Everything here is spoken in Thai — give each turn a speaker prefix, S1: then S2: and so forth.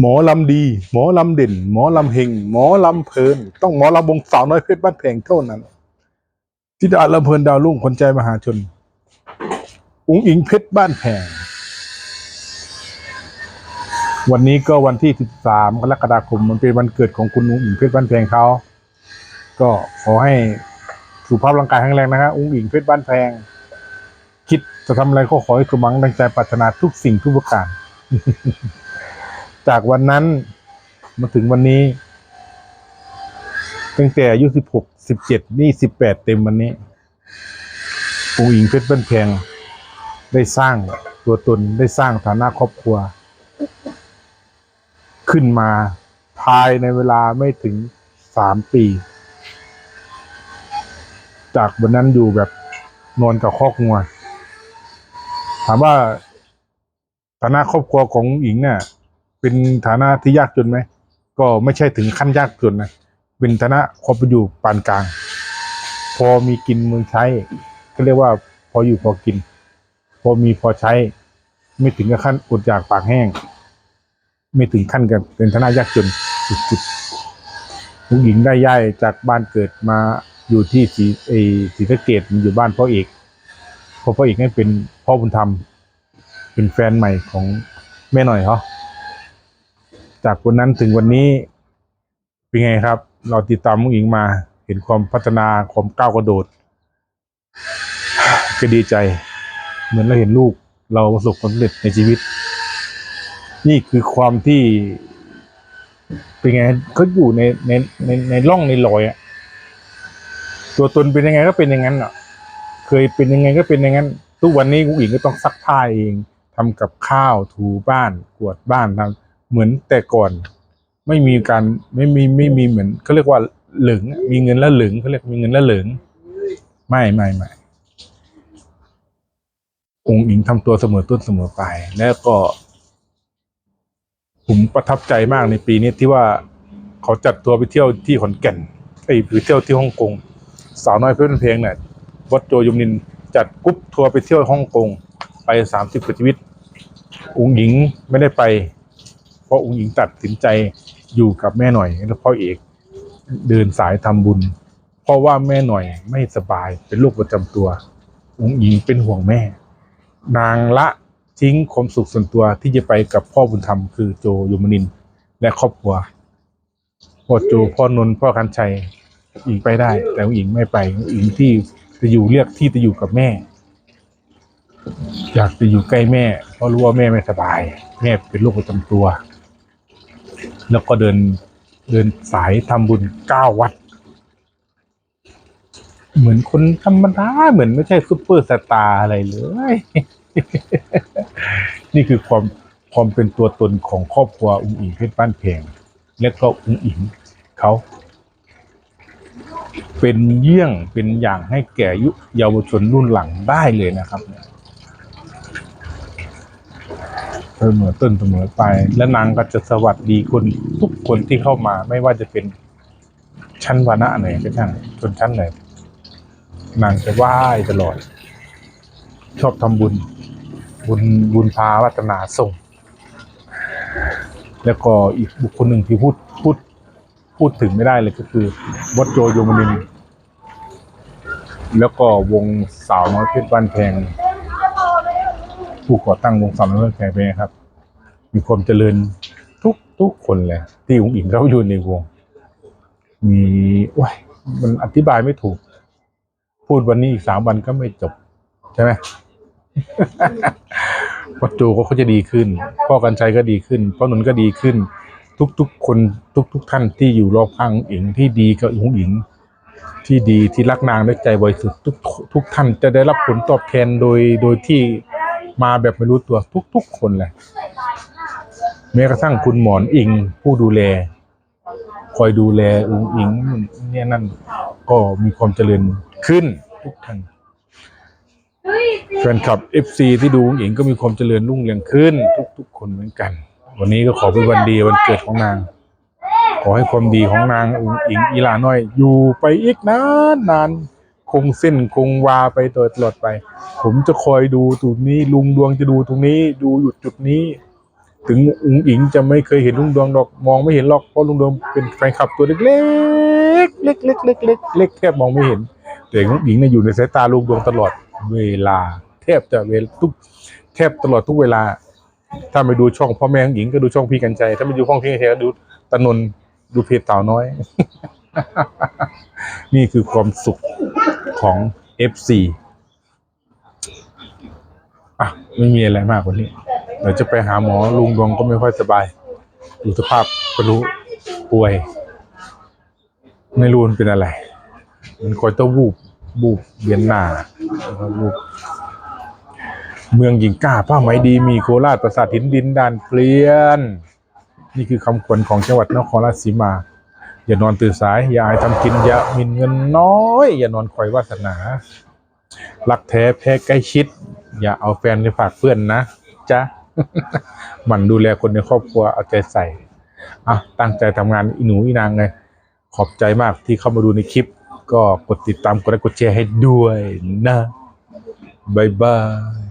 S1: หมอลำดี หมอลำเด่น หมอลำเฮงหมอลำเพลิน ต้องหมอลำวงสาวน้อยเพชรบ้านแพงเท่านั้นทิดาลำเพลินดาวรุ่งคนใจมหาชน อุ้งอิงเพชรบ้านแพงวันนี้ก็วันที่ 13 กรกฎาคม มันเป็นวันเกิดของคุณอุ้งอิงเพชรบ้านแพงเขา ก็ขอให้สุขภาพร่างกายแข็งแรงนะฮะอุ้งอิงเพชรบ้านแพง คิดจะทำอะไรก็ขอให้สมหวังดังใจปรารถนาทุกสิ่งทุกประการ จากวันนั้นมาถึงวันนี้ ตั้งแต่อายุสิบหกสิบเจ็ดนี่สิบแปดเต็มวันนี้องค์หญิงเพชรบ้านแพงได้สร้างตัวตนได้สร้างฐานะครอบครัว ขึ้นมาภายในเวลาไม่ถึงสามปี จากวันนั้นอยู่แบบนอนกับคอกงัวถามว่าฐานะครอบครัวของหญิงเนี่ย เป็นฐานะที่ยากจนไหมก็ไม่ใช่ถึงขั้นยากจนนะเป็นฐานะครอบอยู่ปานกลาง พอมีกินมือใช้ก็เรียกว่าพออยู่พอกิน พอมีพอใช้ ไม่ถึงกับขั้นอดอยากปากแห้ง ไม่ถึงขั้นกับเป็นฐานะยากจนจุดๆผู้หญิงได้ย้ายจากบ้านเกิดมาอยู่ที่ศรีเออศรีสะเกดอยู่บ้านพ่อเอกพราะพ่อเอกให้เป็นพ่อบุญธรรม เป็นแฟนใหม่ของแม่หน่อยเขา จากวันนั้นถึงวันนี้เป็นไงครับ เราติดตามมุ้งอิงมา เห็นความพัฒนาความก้าวกระโดด ก็ดีใจ เหมือนเราเห็นลูกเราประสบความสำเร็จในชีวิต นี่คือความที่เป็นไงเขาอยู่ในในในในร่องในรอยอะตัวตนเป็นยังไงก็เป็นอย่างนั้นอะ เคยเป็นยังไงก็เป็นอย่างนั้น ทุกวันนี้กุ้งอิงก็ต้องซักผ้าเองทำกับข้าวถูบ้านกวาดบ้านทำ เหมือนแต่ก่อน ไม่มีการไม่มีไม่มีเหมือนเขาเรียกว่าหลึงมีเงินแล้วหลึงเขาเรียกมีเงินแล้วหลึงไม่ไม่ไม่องค์อิงทำตัวเสมอต้นเสมอปลายแล้วก็ ผมประทับใจมากในปีนี้ที่ว่าเขาจัดตัวไปเที่ยวที่ขอนแก่นไอ้ยไปเที่ยวที่ฮ่องกงสาวน้อยเพื่อนเพลงเนี่ยวัดโจยมนินจัดกรุ๊ปทัวร์ไปเที่ยวฮ่องกงไปสามสิบกว่าชีวิตองค์หญิงไม่ได้ไป ราะองค์หญิงตัดสินใจอยู่กับแม่หน่อยแล้วพ่อเอกเดินสายทำบุญ เพราะว่าแม่หน่อยไม่สบายเป็นโรคประจำตัว องค์หญิงเป็นห่วงแม่ นางละทิ้งความสุขส่วนตัวที่จะไปกับพ่อบุญธรรมคือโจยมนินและครอบครัวพ่อโจพ่อนนท์พ่อคันชัยหญิงไปได้ แต่องค์หญิงไม่ไปองค์หญิงที่จะอยู่เรียกที่จะอยู่กับแม่ อยากจะอยู่ใกล้แม่ เพราะรู้ว่าแม่ไม่สบาย แม่เป็นโรคประจำตัว แล้วก็เดินเดินสายทำบุญเก้าวัด เหมือนคนธรรมดาเหมือนไม่ใช่ซุปเปอร์สตาร์อะไรเลย นี่คือความความเป็นตัวตนของครอบครัวอุ้งอิงเพชรบ้านเพงและก็อุ้งอิงเขาเป็นเยี่ยงเป็นอย่างให้แก่ยุเยาวชนรุ่นหลังได้เลยนะครับเนี่ย เสมอต้นเสมอไปและนางก็จะสวัสดีคนทุกคนที่เข้ามาไม่ว่าจะเป็นชั้นวรรณะไหนก็ช่างชนชั้นไหนนางจะไหว้ตลอด ชอบทำบุญ บุญบุญพาวัฒนาส่ง แล้วก็อีกบุคคลหนึ่งที่พูดพูดพูดถึงไม่ได้เลยก็คือวัดโจโยมนิน แล้วก็วงสาวน้อยเพชรบ้านแพง ผู้ก่อตั้งวงสาวน้อยเรบ้านแพงเป็นไงครับ มีความเจริญทุกทุกคนเลยที่อุ๋งอิงเขาอยู่ในวง มีว้ยมันอธิบายไม่ถูก พูดวันนี้อีกสามวันก็ไม่จบ ใช่ไหมวัดโจเขาจะดีขึ้น พ่อกันชัยก็ดีขึ้นพ่อหนุนก็ดีขึ้น ทุกๆคนทุก ๆท่านที่อยู่รอบข้างอุ๋งอิงที่ดีกับอุ๋งอิงที่ดีที่รักนางด้วยใจบริสุทธิ์ทุกทุกท่านจะได้รับผลตอบแทนโดยโดยที่ มาแบบไม่รู้ตัวทุก ๆ คนเลยแม้กระทั่งคุณหมอนอิงผู้ดูแล คอยดูแลอุงอิงเนี่ยนั่นก็มีความเจริญขึ้นทุกท่านแฟนคลับ FC ที่ดูอุงอิงก็มีความเจริญรุ่งเรืองขึ้น ทุก ๆ คนเหมือนกัน วันนี้ก็ขอเป็นวันดีวันเกิดของนาง ขอให้ความดีของนางอุงอิงอีลาน้อย อยู่ไปอีกนานนาน คงเส้นคงวาไปตลอดไป ผมจะคอยดูตรงนี้ ลุงดวงจะดูตรงนี้ ดูหยุดจุดนี้ ถึงอุงอิงจะไม่เคยเห็นลุงดวงดอกมองไม่เห็นหรอกเพราะลุงดวงเป็นแฟนคลับตัวเล็ก ๆ เล็กๆเล็กๆเล็กเล็กเล็กแทบมองไม่เห็น แต่ลุงอิงเนี่ยอยู่ในสายตาลุงดวงตลอดเวลา แทบจะเวลทุกแทบตลอดทุกเวลา ถ้าไปดูช่องพ่อแม่ของหญิงก็ดูช่องพี่กันใจถ้าไปดูช่องพี่กันใจก็ดูตะนนดูเพจเต่าน้อย นี่คือความสุข ของ FC อะ ไม่มีอะไรมากกว่านี้ เดี๋ยวจะไปหาหมอลุงดวงก็ไม่ค่อยสบายดูสภาพก็รู้ป่วย ไม่รู้มันเป็นอะไร มันคอยต้องวูบวูบเวียนหน้าแล้วก็วูบเมืองหญิงกล้าผ้าไหมดีมีโคราช ปราสาทหินดินด่านเปลี่ยน นี่คือคำขวัญของจังหวัดนครราชสีมา อย่านอนตื่นสาย อย่าอายทำกิน อย่ามินเงินน้อย อย่านอนคอยวาสนา รักแท้แพ้ใกล้ชิด อย่าเอาแฟนไปฝากเพื่อนนะจ๊ะหมันดูแลคนในครอบครัวเอาใจใส่อะตั้งใจทำงานอีหนูอีนางไง ขอบใจมากที่เข้ามาดูในคลิป ก็กดติดตามกดไลค์กดแชร์ให้ด้วยนะบายบาย